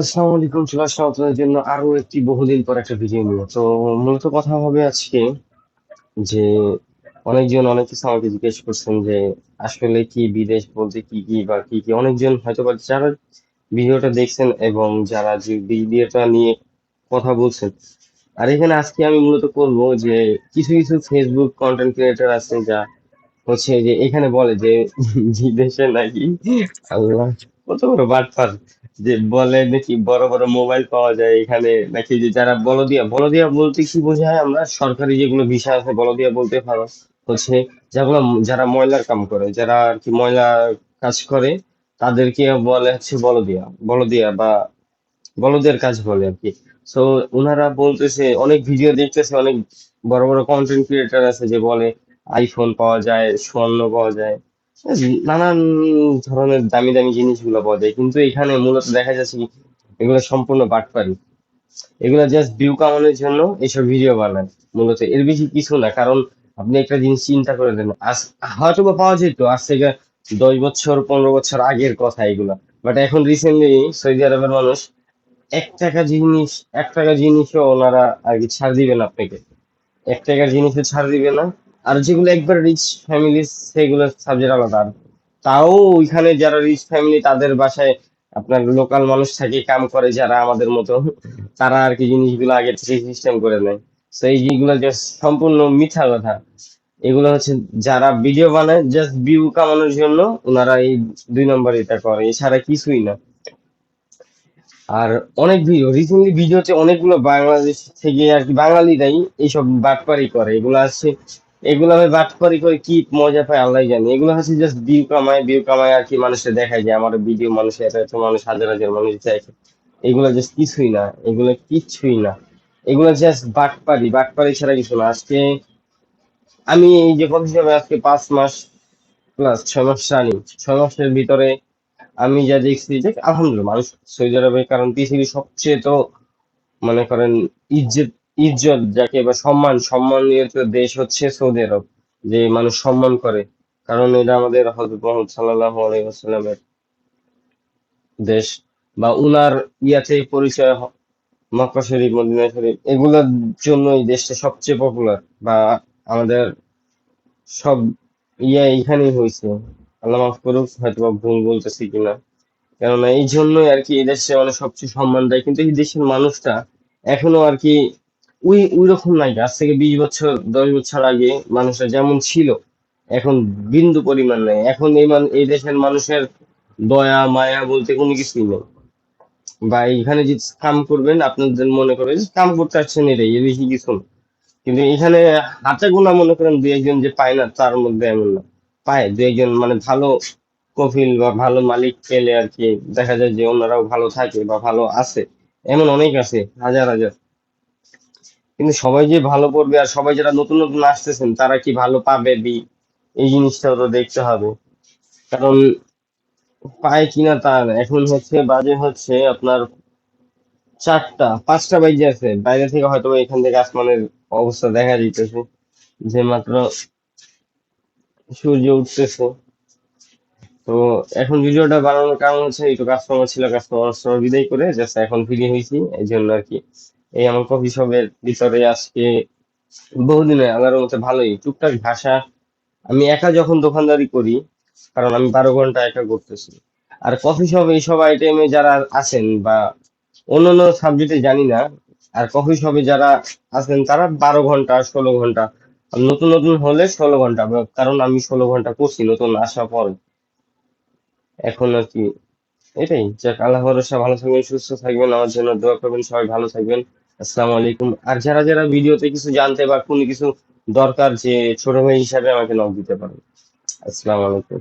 আসসালামু আলাইকুম, চলে আসলাম জন্য আরও একটি বহুদিন পর একটা ভিডিও নিয়ে। তো মূলত কথা হবে আজকে যে অনেকজন অনেক কিছু আমাকে জিজ্ঞেস করছেন যে আসলে কি বিদেশ বলতে কি কি বা কি কি? অনেকজন হয়তো বা যারা ভিডিওটা দেখছেন এবং যারা যে ভিডিওটা নিয়ে কথা বলছেন। আর এখানে আজকে আমি মূলত করব যে কিছু কিছু ফেসবুক কন্টেন্ট ক্রিয়েটর আছে যা হচ্ছে যে এখানে বলে যে বিদেশে নাকি আল্লাহ, কত বড় বাটপার। যে বলে নাকি বড় বড় মোবাইল পাওয়া যায় এখানে, নাকি যে যারা বলদিয়া বলদিয়া বলতে কি বোঝায় আমরা? সরকারি যেগুলো বিষয় আছে, বলদিয়া বলতে পারো। হচ্ছে যেগুলো, যারা ময়লার কাম করে, যারা আর কি ময়লা কাজ করে, তাদেরকে বলে হচ্ছে বলদিয়া বলদিয়া বা বলদের কাজ বলে আর কি। সো ওনারা বলতেছে, অনেক ভিডিও দেখতেছে, অনেক বড় বড় কন্টেন্ট ক্রিয়েটর আছে যে বলে আইফোন পাওয়া যায় স্বর্ণ পাওয়া যায়। নানান ধরনের দামি দামি জিনিসগুলো পাওয়া যায়, কিন্তু এখানে মূলত দেখা যাচ্ছে কি, এগুলো সম্পূর্ণ বাটপারি। এগুলো জাস্ট ভিউ কামানোর জন্য এইসব ভিডিও বানায়, মূলত। এর বেশি কিছু না, কারণ আপনি একটা জিনিস চিন্তা করে দেন, আজ হয়তো বা পাওয়া যেত, আজ থেকে দশ বছর, পনেরো বছর আগের কথা এগুলা। বাট এখন রিসেন্টলি সৌদি আরবের মানুষ এক টাকা জিনিস, এক টাকা জিনিসও ওনারা আর কি ছাড় দিবেন আপনাকে। এক টাকার জিনিসও ছাড় দিবে না আর যেগুলো একবার রিচ ফ্যামিলি সেগুলো সাবজেক্ট আলাদা। তাও ওইখানে যারা রিচ ফ্যামিলি তাদের বাসায় আপনার লোকাল মানুষ থাকে, কাম করে যারা আমাদের মতো, তারা আর কি জিনিসগুলো আগে থেকে সিস্টেম করে নেয়। তো এই যেগুলো জাস্ট সম্পূর্ণ মিথ্যা কথা এগুলো হচ্ছে যারা ভিডিও বানায় জাস্ট ভিউ কামানোর জন্য ওনারা এই দুই নম্বর এটা করে। এছাড়া কিছুই না। আর অনেক ভিডিও রিসেন্টলি ভিডিওতে অনেকগুলো বাংলাদেশ থেকে আর কি বাঙালিরাই এইসব বাটপারি করে। এগুলো আছে এগুলো আমি বাটপারি করে কি মজা পাই আল্লাহ জানি। এগুলো হচ্ছে জাস্ট ভিউ কামায় ভিউ কামায় আর কি মানুষের দেখায় যে আমার ভিডিও মানুষ এত এত মানুষ, হাজার হাজার মানুষ দেখে। এগুলো জাস্ট কিছুই না, এগুলো কিছুই না। এগুলো জাস্ট বাট পারি বাট পারি ছাড়া কিছু না। আজকে আমি এই যে কথা হিসাবে আজকে পাঁচ মাস প্লাস ছয় মাস রানিং ছয় মাসের ভিতরে আমি যা দেখছি যে আলহামদুলিল্লাহ, মানুষ সৌদি আরবে কারণ পৃথিবীর সবচেয়ে তো, মনে করেন, ইজ্জত ইজ্জত, যাকে বা সম্মান সম্মানীয় দেশ হচ্ছে সৌদি আরব, যে মানুষ সম্মান করে। কারণ এটা আমাদের হযরত মুহাম্মদ সাল্লাল্লাহু আলাইহি দেশ বা উনার ইয়াতে পরিচয় মক্কা শরীফ, মদিনা শরীফ, এগুলোর জন্য এই দেশটা সবচেয়ে পপুলার বা আমাদের সব ইয়া এইখানেই হয়েছে। আল্লাহ মাফ করুক হয়তো ভুল বলতেছি কিনা। কেননা এই জন্যই আর কি এই দেশে মানে সবচেয়ে সম্মান দেয়। কিন্তু এই দেশের মানুষটা এখনও আর কি ওই ওই রকম নাই। আজ থেকে বিশ বছর, দশ বছর আগে মানুষের যেমন ছিল, এখন বিন্দু পরিমাণ নেই। এখন এই মান, এই দেশের মানুষের দয়া, মায়া বলতে কোনো কিছুই নেই। বা এখানে যে কাম করবেন, আপনাদের মনে করে কাম করতে আসছেন এটাই এর বেশি কিছু না। কিন্তু এখানে হাতে গোনা মনে করেন দুই একজন যে পায় না, তার মধ্যে এমন না। পায়, দু একজন মানে ভালো কফিল বা ভালো মালিক পেলে আর কি দেখা যায় যে ওনারাও ভালো থাকে বা ভালো আছে। এমন অনেক আছে, হাজার হাজার। কিন্তু সবাই যে ভালো পড়বে আর সবাই যারা নতুন নতুন আসতেছেন, তারা কি ভালো পাবে বি? এই জিনিসটাও তো দেখতে হবে। কারণ পায় কিনা তার এখন হচ্ছে বাজে হচ্ছে আপনার চারটা, পাঁচটা বাইজে আছে। বাইরে থেকে হয়তো এখান থেকে আসমানের অবস্থা দেখা যাইতেছে যে মাত্র সূর্য উঠতেছে। তো এখন ভিডিওটা বানানোর কারণ হচ্ছে একটু কাস্টমার ছিল কাস্টমার বিদায় করে জাস্ট এখন ফ্রি হয়েছি, এই জন্য আর কি। এই আমার কফি শপের ভিতরে আজকে বহুদিনে আল্লাহর মতে ভালোই। টুকটাক ভাষা, আমি একা যখন দোকানদারি করি, কারণ আমি বারো ঘণ্টা একা করতেছি। আর কফি শপ এইসব আইটেমে যারা আছেন বা অন্যান্য সাবজেক্টে জানি না, আর কফি শপে যারা আছেন, তারা বারো ঘণ্টা, ষোলো ঘণ্টা নতুন নতুন হলে ষোলো ঘণ্টা কারণ আমি ষোলো ঘণ্টা করছি, নতুন আসার পরে। এখন আর কি, এটাই। যাক, আল্লাহ ভরসা, ভালো থাকবেন, সুস্থ থাকবেন, আমার জন্য দোয়া করবেন, সবাই ভালো থাকবেন। আসসালামু আলাইকুম। আর যারা যারা ভিডিওতে কিছু জানতে বা কোনো কিছু দরকার যে ছোট ভাই হিসাবে আমাকে নক দিতে পারেন আসসালামু আলাইকুম।